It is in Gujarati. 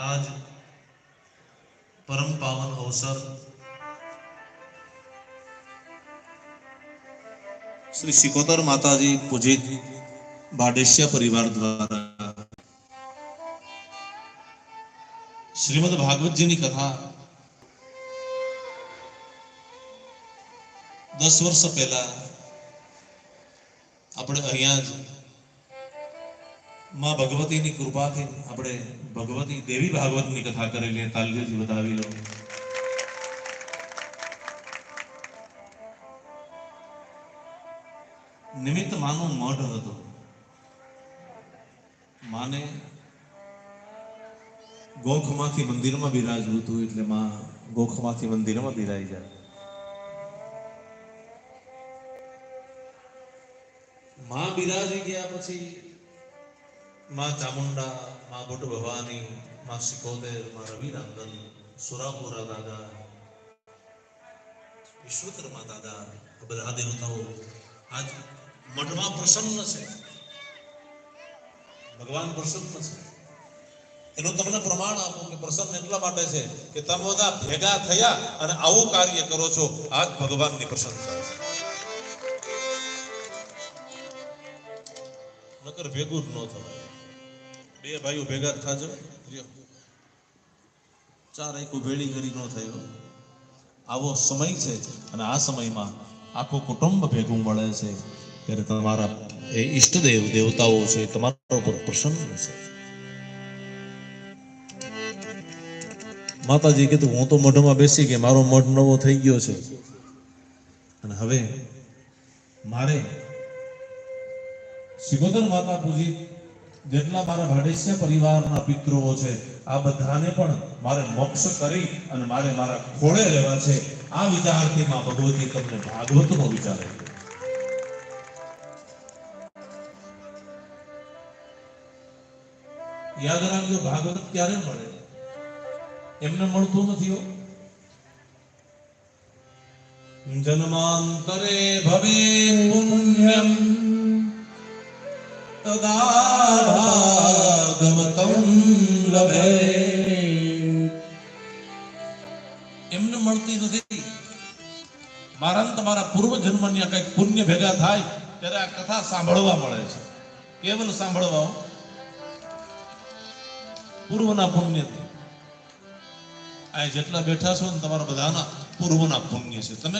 આજ પરમ પાવન અવસર શ્રી સિકોતર માતાજી પૂજિત બાડેશિયા પરિવાર દ્વારા શ્રીમદ ભાગવતજીની કથા દસ વર્ષ પહેલા આપણે અહીંયા જ માં ભગવતીની કૃપાથી આપણે ભગવતી દેવી ભાગવતની કથા કરેલી તાલીઓથી બતાવી લો. નિમિત્ત માનો મઢ હતો. માને ગોખમાંથી મંદિરમાં બિરાજવું હતું, એટલે માં ગોખમાંથી મંદિરમાં બિરાઈ જાય. માં બિરાજી ગયા પછી માં ચામુંડા માં ગોટ ભવાની માં સિકોતેરમાં રવિરાંગન સુરાપુરા દાદા વિશ્વકર્મા દાદા આ બધા દેવતાઓ આજ મઠમાં પ્રસન્ન છે ભગવાન પ્રસન્ન છે એનું તમને પ્રમાણ આપો કે પ્રસન્ન એટલા માટે છે કે તમે બધા ભેગા થયા અને આવું કાર્ય કરો છો આજ ભગવાનની પ્રશંસા છે નકર ભેગું જ ન થવાય બે ભાઈઓ ભેગા થાજો. ચાર આખું ભેળી કરી નો થયો. આવો સમય છે અને આ સમયમાં આખું કુટુંબ ભેગું મળે છે. ત્યારે તમારા એ ઈષ્ટદેવ દેવતાઓ છે, તમારા ઉપર પ્રસન્ન છે. માતાજી કીધું, હું તો મઢમાં બેસી ગયા મારો મઢ નવો થઈ ગયો છે. અને હવે મારે સિકોતર માતા પૂજી જેટલા મારા ભાડેસિયા પરિવારના પિતૃઓ છે, આ બધાને પણ મારે મોક્ષ કરી અને મારે મારા ખોળે રહેવા છે. આ વિચારથી માં ભગવતી તમને ભાગવતનો વિચાર. યાદ રાખજો, ભાગવત ક્યારે મળે? એમને મળતું નથી જન્માંતરે ભવે પુણ્યમ. એમને મળતી નથી. મારા તમારા પૂર્વ જન્મની કંઈક પુણ્ય ભેગા થાય, ત્યારે આ કથા સાંભળવા મળે છે. કેવલ સાંભળવા પૂર્વના પુણ્યથી. આ જેટલા બેઠા છો ને તમારા બધાના પૂર્વના પુણ્ય છે. તમે